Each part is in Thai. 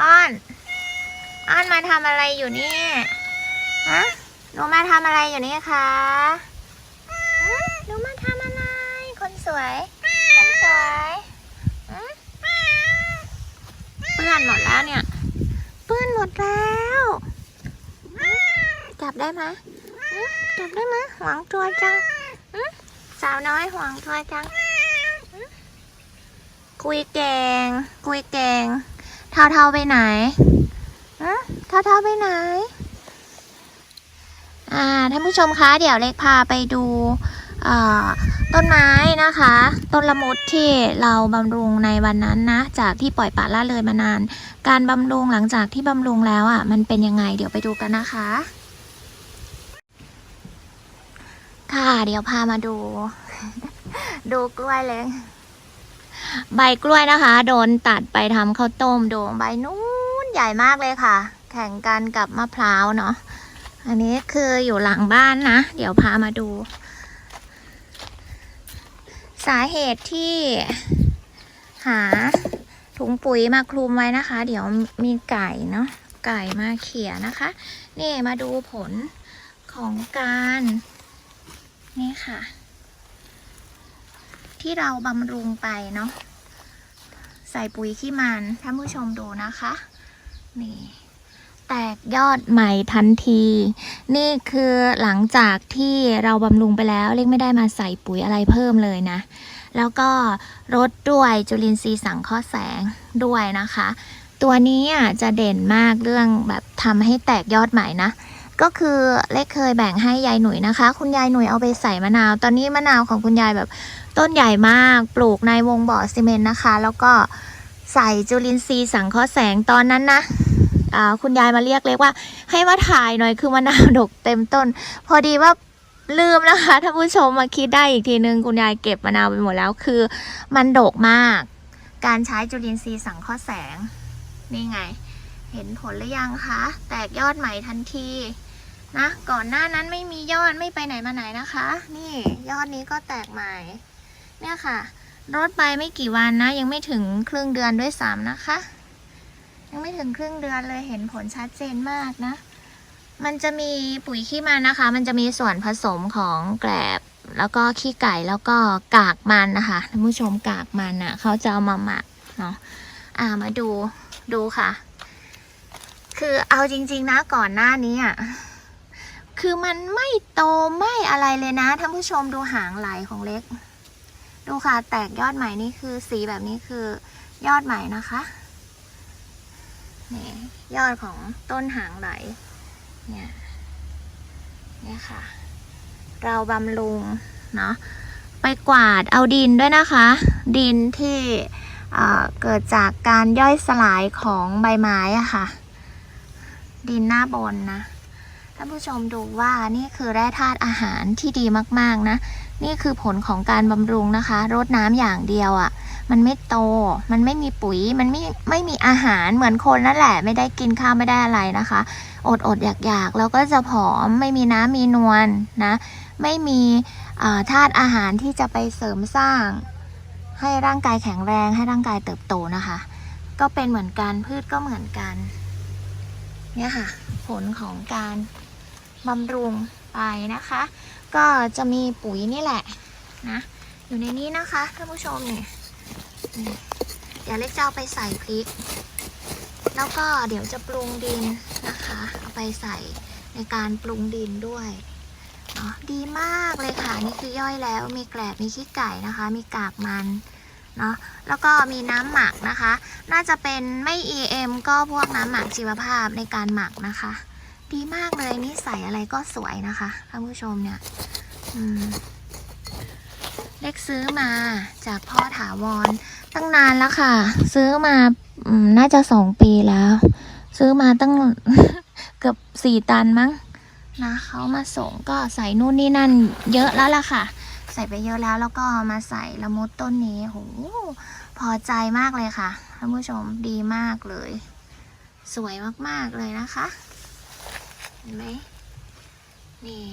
อ้อน อ้อนมาทำอะไรอยู่นี่ฮะหนูมาทำอะไรอยู่นี่คะหนูมาทำอะไร คนสวย คนสวยเปื้อนหมดแล้วเนี่ยเปื้อนหมดแล้วจับได้ไหมจับได้ไหมหวงตัวจังสาวน้อยหวงตัวจัง คุยเก่งคุยเก่ง เท่าเท่าไปไหนฮะเท่าเท่าไปไหน อ่า ท่านผู้ชมคะ เดี๋ยวเล็กพาไปดูต้นไม้นะคะ ต้นละมุดที่เราบำรุงในวันนั้นนะ จากที่ปล่อยปละละเลยมานาน การบำรุงหลังจากที่บำรุงแล้วอะ มันเป็นยังไง เดี๋ยวไปดูกันนะคะ ค่ะ เดี๋ยวพามาดู ดูกล้วยเลย ใบกล้วยนะคะ โดนตัดไปทำข้าวต้มโดูใบนู้นใหญ่มากเลยค่ะ แข่งกันกับมะพร้าวเนาะอันนี้คืออยู่หลังบ้านนะ เดี๋ยวพามาดู สาเหตุที่หาถุงปุ๋ยมาคลุมไว้นะคะ เดี๋ยวมีไก่เนาะไก่มาเขี่ยนะคะ นี่มาดูผลของการ นี่ค่ะ ที่เราบำรุงไปเนาะใส่ปุ๋ยขี้มันท่านผู้ชมดูนะคะ นี่ แตกยอดใหม่ทันที นี่คือหลังจากที่เราบำรุงไปแล้วเล็กไม่ได้มาใส่ปุ๋ยอะไรเพิ่มเลยนะ แล้วก็รดด้วยจุลินทรีย์สังเคราะห์แสงด้วยนะคะ ตัวนี้อะจะเด่นมากเรื่องแบบทำให้แตกยอดใหม่นะ ก็คือเล็กเคยแบ่งให้ยายหนุ่ยนะคะ คุณยายหนุ่ยเอาไปใส่มะนาว ตอนนี้มะนาวของคุณยายแบบต้นใหญ่มาก ปลูกในวงบ่อซีเมนต์นะคะ แล้วก็ใส่จุลินทรีย์สังเคราะห์แสงตอนนั้นนะคุณยายมาเรียกเล็กว่า ให้มาถ่ายหน่อยคือมะนาวดกเต็มต้น พอดีว่าลืมนะคะท่านผู้ชมมาคิดได้อีกทีนึงคุณยายเก็บมะนาวไปหมดแล้วคือ มันดกมาก การใช้จุลินทรีย์สังเคราะห์แสง นี่ไง เห็นผลหรือยังคะ แตกยอดใหม่ทันที นะ ก่อนหน้านั้นไม่มียอดไม่ไปไหนมาไหนนะคะ นี่ยอดนี้ก็แตกใหม่ เนี่ยค่ะรดไปไม่กี่วันนะ ยังไม่ถึงครึ่งเดือนด้วยซ้ำนะคะ ยังไม่ถึงครึ่งเดือนเลยเห็นผลชัดเจนมากนะ มันจะมีปุ๋ยขี้มันนะคะ มันจะมีส่วนผสมของแกลบแล้วก็ขี้ไก่แล้วก็กากมันนะคะท่านผู้ชมกากมันอะเขาจะเอามาหมักเนาะอ่ามาดูดูค่ะ คือเอาจริง ๆ นะก่อนหน้านี้อะ คือมันไม่โตไม่อะไรเลยนะท่านผู้ชมดูหางไหลของเล็ก ดูค่ะ แตกยอดใหม่นี่คือสีแบบนี้คือยอดใหม่นะคะนี่ยอดของต้นหางไหลเนี่ยเนี่ยค่ะ เราบำรุงเนาะไปกวาดเอาดินด้วยนะคะ ดินที่เเกิดจากการย่อยสลายของใบไม้อะค่ะ ดินหน้าบนนะ ท่านผู้ชมดูว่านี่คือแร่ธาตุอาหารที่ดีมากๆนะ นี่คือผลของการบำรุงนะคะรดน้ำอย่างเดียวอะ่ะ มันไม่โต มันไม่มีปุ๋ย มันไม่ไม่มีอาหารเหมือนคนนั่นแหละ ไม่ได้กินข้าวไม่ได้อะไรนะคะ อดอดอยากอยากๆแล้วก็จะผอมไม่มีน้ำมีนวลนะ ไม่มีธาตุอาหารที่จะไปเสริมสร้าง ให้ร่างกายแข็งแรงให้ร่างกายเติบโตนะคะ ก็เป็นเหมือนกันพืชก็เหมือนกัน เนี่ยค่ะ ผลของการ บำรุงไปนะคะ ก็จะมีปุ๋ยนี่แหละนะอยู่ในนี้นะคะท่านผู้ชมเนี่ยนี่เดี๋ยวเล็กจะเอาไปใส่พริก แล้วก็เดี๋ยวจะปรุงดินนะคะเอาไปใส่ในการปรุงดินด้วยเนาะดีมากเลยค่ะนี่คือย่อยแล้วมีแกลบมีขี้ไก่นะคะ มีกากมันเนาะแล้วก็มีน้ำหมักนะคะ น่าจะเป็นไม่ EM ก็พวกน้ำหมักชีวภาพในการหมักนะคะ ดีมากเลยนี่ใส่อะไรก็สวยนะคะท่านผู้ชมเนี่ยเล็กซื้อมาจากพ่อถาวรตั้งนานแล้วค่ะ ซื้อมาอมน่าจะสองปีแล้ว ซื้อมาตั้งเกือบสี่ตันมั้งนะเขามาส่งก็ใส่นู่นนี่นั่น เยอะแล้วล่ะค่ะ ใส่ไปเยอะแล้วแล้วก็มาใส่ละมุดต้นนี้โหพอใจมากเลยค่ะท่านผู้ชมดีมากเลย สวยมากๆเลยนะคะ ห็นไหมนี่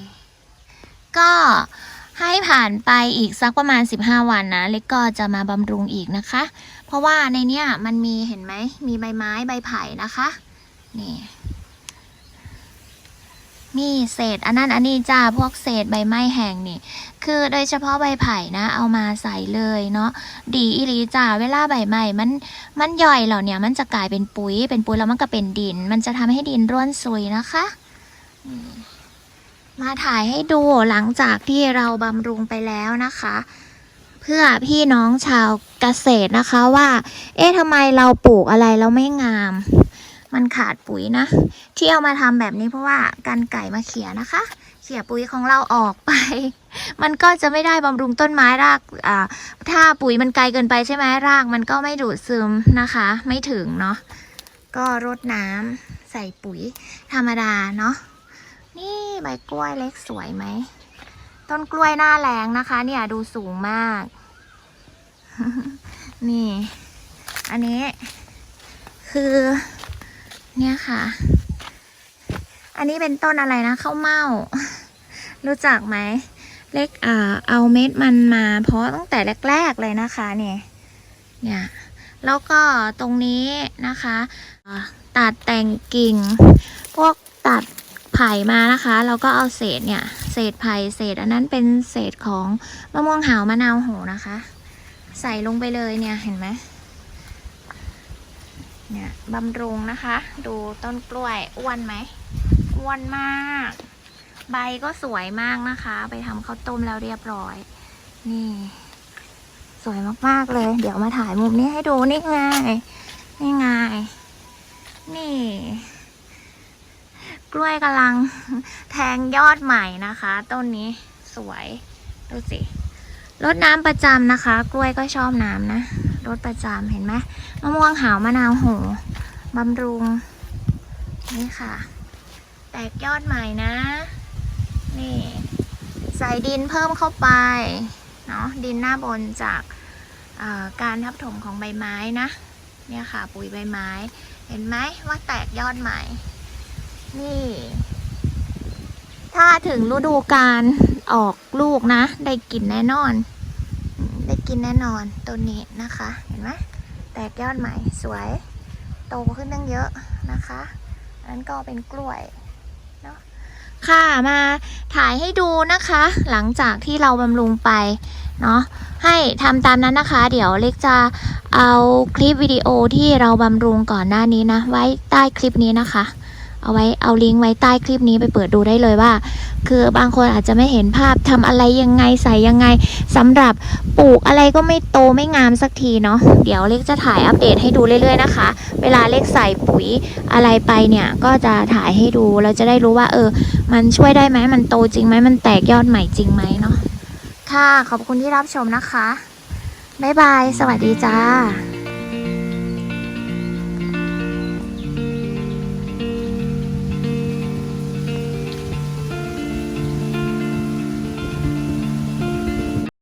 ก็ให้ผ่านไปอีกสักประมาณ 15 วันนะ เล็กก็จะมาบำรุงอีกนะคะ เพราะว่าในเนี้ยมันมีเห็นไหม มีใบไม้ใบไผ่นะคะ นี่ มีเศษอันนั้นอันนี้จ้าพวกเศษใบไม้แห้งนี่ คือโดยเฉพาะใบไผ่นะ เอามาใส่เลยเนาะ ดีอีหลีจ้าเวลาใบไม้มัน มันย่อยเหล่าเนี้ยมันจะกลายเป็นปุ๋ย เป็นปุ๋ยแล้วมันก็เป็นดิน มันจะทำให้ดินร่วนซุยนะคะ มาถ่ายให้ดูหลังจากที่เราบำรุงไปแล้วนะคะ เพื่อพี่น้องชาวเกษตรนะคะว่า เอ๊ะทำไมเราปลูกอะไรแล้วไม่งาม มันขาดปุ๋ยนะ ที่เอามาทำแบบนี้เพราะว่ากันไก่มาเขี่ยนะคะ เขี่ยปุ๋ยของเราออกไป มันก็จะไม่ได้บำรุงต้นไม้รากอ่าถ้าปุ๋ยมันไกลเกินไปใช่ไหมราก มันก็ไม่ดูดซึมนะคะ ไม่ถึงเนาะก็รดน้ำใส่ปุ๋ยธรรมดาเนาะ นี่ใบกล้วยเล็กสวยไหม ต้นกล้วยหน้าแรงนะคะ เนี่ยดูสูงมาก นี่ อันนี้ คือ เนี่ยค่ะ อันนี้เป็นต้นอะไรนะข้าวเม่า รู้จักไหม เล็กอ่าเอาเม็ดมันมา เพราะตั้งแต่แรก ๆ เลยนะคะเนี่ยเนี่ยแล้วก็ตรงนี้นะคะ ตัดแต่งกิ่ง พวกตัด ไผ่มานะคะแล้วก็เอาเศษเนี่ย เศษไผ่เศษอันนั้นเป็นเศษของมะม่วงหาวมะนาวโหนะคะ ใส่ลงไปเลยเนี่ยเห็นไหมเนี่ยบำรุงนะคะ ดูต้นกล้วยอ้วนไหมอ้วนมาก ใบก็สวยมากนะคะ ไปทำข้าวต้มแล้วเรียบร้อย นี่ สวยมากๆเลย เดี๋ยวมาถ่ายมุมนี้ให้ดูนี่ไงนี่ไงนี่ กล้วยกำลังแทงยอดใหม่นะคะ ต้นนี้สวยดูสิรดน้ำประจำนะคะ กล้วยก็ชอบน้ำนะรดประจำเห็นไหมมะม่วงหาวมะนาวโหบำรุง นี่ค่ะ แตกยอดใหม่นะ นี่ใส่ดินเพิ่มเข้าไปเนาะดินหน้าบนจากการทับถมของใบไม้นะ เนี่ยค่ะ ปุ๋ยใบไม้ เห็นไหมว่าแตกยอดใหม่ นี่ ถ้าถึงฤดูการออกลูกนะ ได้กินแน่นอน ได้กินแน่นอนต้นนี้นะคะ เห็นไหมแตกยอดใหม่สวย โตขึ้นตั้งเยอะนะคะอันนั้นก็เป็นกล้วยเนาะค่ะมาถ่ายให้ดูนะคะ หลังจากที่เราบำรุงไปเนาะให้ทำตามนั้นนะคะ เดี๋ยวเล็กจะเอาคลิปวิดีโอที่เราบำรุงก่อนหน้านี้นะ ไว้ใต้คลิปนี้นะคะ เอาไว้เอาลิงก์ไว้ใต้คลิปนี้ไปเปิดดูได้เลยว่า คือบางคนอาจจะไม่เห็นภาพทำอะไรยังไงใส่ยังไงสำหรับปลูกอะไรก็ไม่โตไม่งามสักทีเนาะเดี๋ยวเล็กจะถ่ายอัปเดตให้ดูเรื่อยๆนะคะ เวลาเล็กใส่ปุ๋ยอะไรไปเนี่ยก็จะถ่ายให้ดูเราจะได้รู้ว่าเออ มันช่วยได้ไหมมันโตจริงไหมมันแตกยอดใหม่จริงไหมเนาะค่ะขอบคุณที่รับชมนะคะบ๊ายบาย สวัสดีจ้า